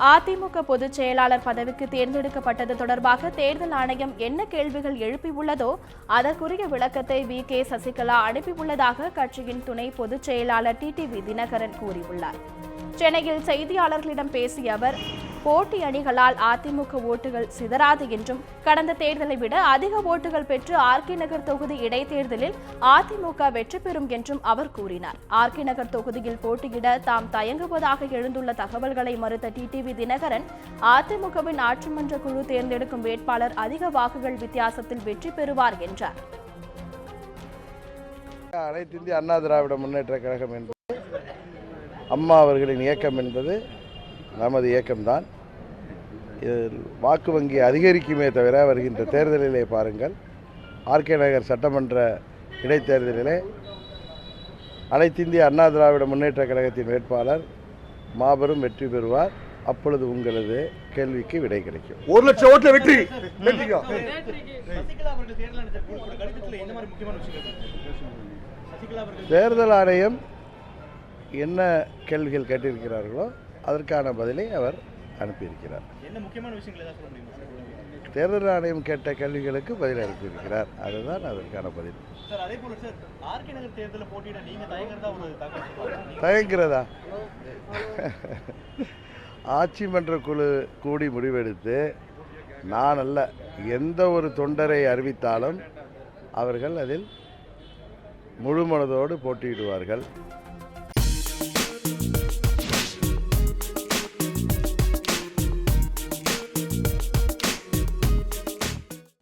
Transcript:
அதிமுக பொதுச் செயலாளர் பதவிக்கு தேர்ந்தெடுக்கப்பட்டது தொடர்பாக தேர்தல் ஆணையம் என்ன கேள்விகள் எழுப்பியுள்ளதோ அதற்குரிய விளக்கத்தை வி. கே. சசிகலா அனுப்பியுள்ளதாக கட்சியின் துணை பொதுச் செயலாளர் டி. டிவி தினகரன் கூறியுள்ளார். சென்னையில் செய்தியாளர்களிடம் பேசிய அவர் போட்டி அணிகளால் அதிமுக ஓட்டுகள் சிதறாது என்றும் கடந்த தேர்தலை விட அதிக ஓட்டுகள் பெற்று ஆர்கே நகர் தொகுதி இடைத்தேர்தலில் அதிமுக வெற்றி பெறும் என்றும் அவர் கூறினார். ஆர்கே நகர் தொகுதியில் போட்டியிட தாம் தயங்குவதாக எழுந்துள்ள தகவல்களை மறுத்த டிடிவி தினகரன் அதிமுகவின் ஆட்சிமன்ற குழு தேர்ந்தெடுக்கும் வேட்பாளர் அதிக வாக்குகள் வித்தியாசத்தில் வெற்றி பெறுவார் என்றார். அனைத்து இந்திய அண்ணா திராவிட முன்னேற்ற கழகம் என்பது அம்மா அவர்களின் இயக்கம் என்பது நமது இயக்கம்தான். இதில் வாக்கு வங்கி அதிகரிக்குமே தவிர வருகின்ற தேர்தலிலே பாருங்கள். ஆர்கே நகர் சட்டமன்ற இடைத்தேர்தலிலே அனைத்து இந்திய அண்ணா திராவிட முன்னேற்ற கழகத்தின் வேட்பாளர் மாபெரும் வெற்றி பெறுவார். அப்பொழுது உங்களது கேள்விக்கு விடை கிடைக்கும். ஒரு லட்சம் ஓட்டுல வெற்றி. தேர்தல் ஆணையம் என்ன கேள்விகள் கேட்டிருக்கிறார்களோ அதற்கான பதிலை அவர் அனுப்பியிருக்கிறார். என்ன முக்கியமான விஷயங்கள்? தேர்தல் ஆணையம் கேட்ட கேள்விகளுக்கு பதில் அனுப்பியிருக்கிறார். அதுதான் அதற்கான பதில். தயங்குறதா ஆட்சி மன்ற குழு கூடி முடிவெடுத்து நான் அல்ல எந்த ஒரு தொண்டரை அறிவித்தாலும் அவர்கள் அதில் முழு மனதோடு போட்டியிடுவார்கள்.